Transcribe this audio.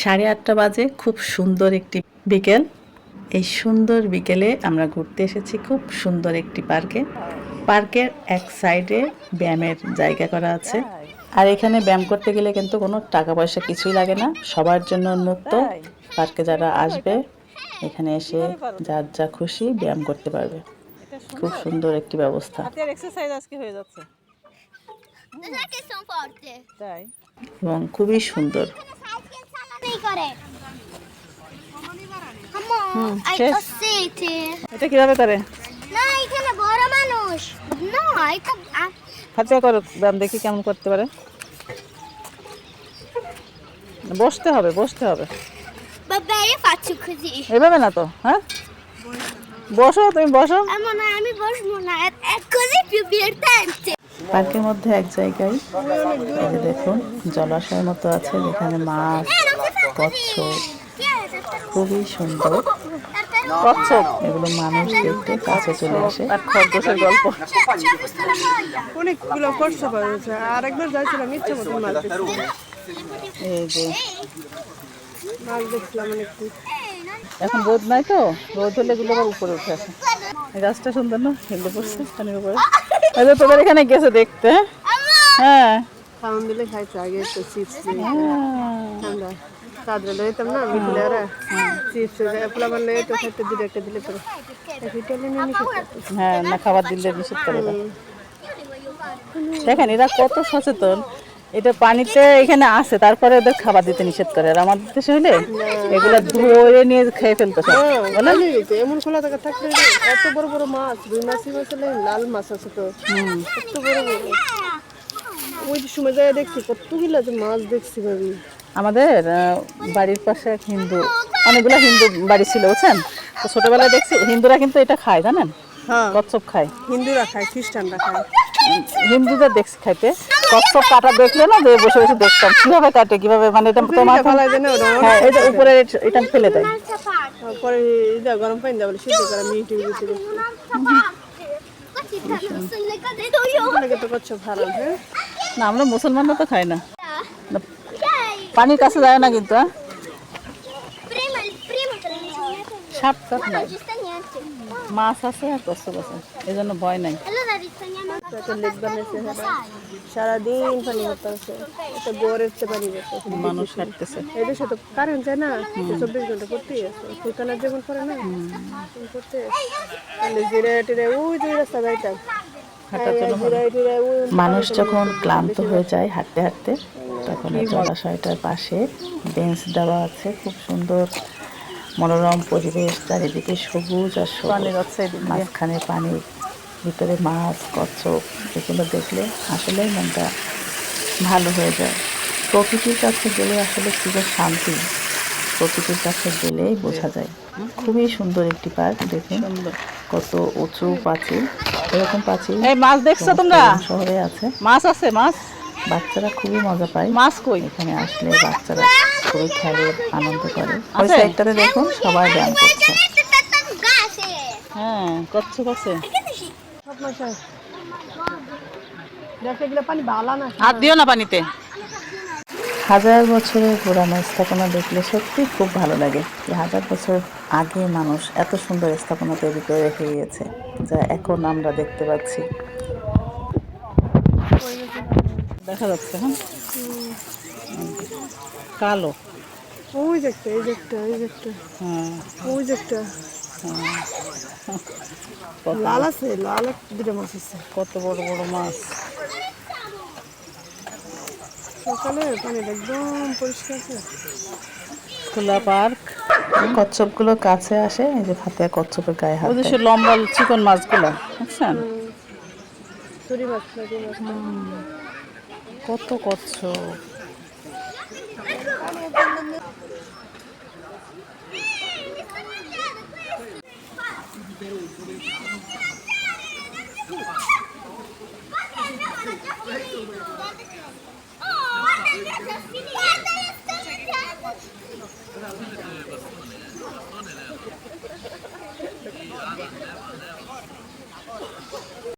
সাড়ে আটটা বাজে খুব সুন্দর একটি বিকেল। এই সুন্দর বিকেলে আমরা ঘুরতে এসেছি খুব সুন্দর একটি পার্কে। পার্কের এক সাইডে ব্যায়ামের জায়গা করা আছে। আর এখানে ব্যায়াম করতে গেলে কিন্তু কোনো টাকা পয়সা কিছুই লাগে না। সবার জন্য উন্মুক্ত। পার্কে যারা আসবে এখানে এসে যার যা খুশি ব্যায়াম করতে পারবে। খুব সুন্দর একটি ব্যবস্থা। এক্সারসাইজ আজকে হয়ে যাচ্ছে? তাই? এবং খুবই সুন্দর। করে। আম্মু আই শেষ। তো সিটি এটা কীভাবে করে? না এখানে বড় মানুষ। না এটা আ- করো ব্যায়াম দেখি কেমন করতে পারে। বসতে হবে বসতে হবে। এভাবে না তো হ্যাঁ? বসো তুমি বসো। আমি বসবো না। পার্কের মধ্যে এক জায়গায় দেখুন জলাশয়ের মতো আছে যেখানে মাছ কচ্ছপ? খুবই সুন্দর. কচ্ছপ এগুলো মানুষ দেখতে কাছে চলে আসে। আর খরগোশের গল্প। অনেকগুলো পাওয়া যাচ্ছে আর একবার যাইছিলাম ইচ্ছা মতো মাছ এই যে মাছ দেখছিলাম অনেক এখন রোদ নাই তো? রোদ হলে এগুলো আবার উপরে উঠে আসে। গাছটা সুন্দর না? হেলে পড়ছে পানির উপরে। যে তোদের এখানে গেছে দেখতে হ্যাঁ? খাওয়ান দিলে খাইছে আগে চিপস হ্যাঁ। আমরা তাদের লইতাম না বিকেলে ওরা চিপস পোলা বললে একটু খাইতে দিলে একটা দিলে পরে। হ্যাঁ না খাবার দিলে নিষেধ করে দেখেন এরা কত সচেতন। এটা পানিতে এখানে আসে তারপরে ওদের খাবার দিতে নিষেধ করে। আর আমাদের দেশে হলে এগুলো ধরে নিয়ে খেয়ে ফেলতো হইতো। এমন খোলা জায়গা থাকলে এত বড় বড় মাছ দুই মাসি মাছ লাল মাছ আছে তো। এত বড় বড় ওই যে সময় যায় দেখছি কতগুলো যে মাছ দেখছি ভাবি। আমাদের বাড়ির পাশে এক হিন্দু অনেকগুলো হিন্দু বাড়ি ছিল বুঝছেন? তো ছোটবেলায় দেখছি হিন্দুরা কিন্তু এটা খায় জানেন? হ্যাঁ। কচ্ছপ খায়। হিন্দুরা খায় খ্রিস্টানরা খায়। হিন্দুদের দেখছি খাইতে। কচ্ছপ কাটা দেখলে না যে বসে বসে দেখতাম কীভাবে কাটে কীভাবে মানে এটা তোমার হ্যাঁ যে উপরে এটা ফেলে দেয়। পরে গরম পানি দেওয়া বলে সিদ্ধ করা করছ হারাম হ্যাঁ? না আমরা মুসলমানরা তো খাই না। পানির কাছে যায় না কিন্তু হ্যাঁ? সাপ নাই। মাছ আছে আর কচ্ছপ আছে এই জন্য ভয় নাই। সারাদিন পানি করতে হচ্ছে একটা বোরের চেয়ে পানি করতে মানুষ হাঁটতেছে। এদের সাথে কারেন্ট যায় না। চব্বিশ ঘণ্টা করতেই আছে। সুলতানের যেমন করে না? করতে জিরে টিরে ওই রাস্তা যাইতাম মানুষ যখন ক্লান্ত হয়ে যায় হাঁটতে হাঁটতে এই জলাশয়টার পাশে বেঞ্চ দেওয়া আছে খুব সুন্দর মনোরম পরিবেশ চারিদিকে সবুজ আর পানি সবুজ মাঝখানে পানির ভিতরে মাছ কচ্ছপ এগুলো দেখলে আসলেই মনটা ভালো হয়ে যায়। প্রকৃতির কাছে গেলে আসলে খুব শান্তি প্রকৃতির কাছে গেলেই বোঝা যায়। খুবই সুন্দর একটি পার্ক দেখুন। কত উঁচু পাঁচিল এরকম পাঁচিল মাছ দেখছ তোমরা? শহরে আছে। মাছ আছে মাছ। বাচ্চারা খুবই মজা পায়। মাছ কই? এখানে আসলে বাচ্চারা খুবই খেলে আনন্দ করে। ওই? সাইডটাতে দেখুন সবাই ব্যায়াম করছে। হ্যাঁ এগুলো পানি হাত দিও না পানিতে। হাজার বছরের পুরানো স্থাপনা দেখলে সত্যি খুব ভালো লাগে হাজার বছর আগে মানুষ এত সুন্দর স্থাপনা তৈরি করে রেখে গিয়েছে যা এখন আমরা দেখতে পাচ্ছি। দেখা যাচ্ছে হ্যাঁ? কালো। ওই যে একটা এই যে একটা এই যে একটা। হ্যাঁ। ওই যে একটা। লাল আছে লাল দুটো মাছ আছে। কত বড় বড় মাছ? সকালে পানিটা একদম পরিষ্কার আছে। খোলা পার্ক। কচ্ছপগুলো কাছে আসে এই যে ফাতে কচ্ছপের গায়ে হাত। সে লম্বা চিকন মাছগুলো বুঝছেন? চুরি মাছ চুরি মাছ। কত কচ্ছপ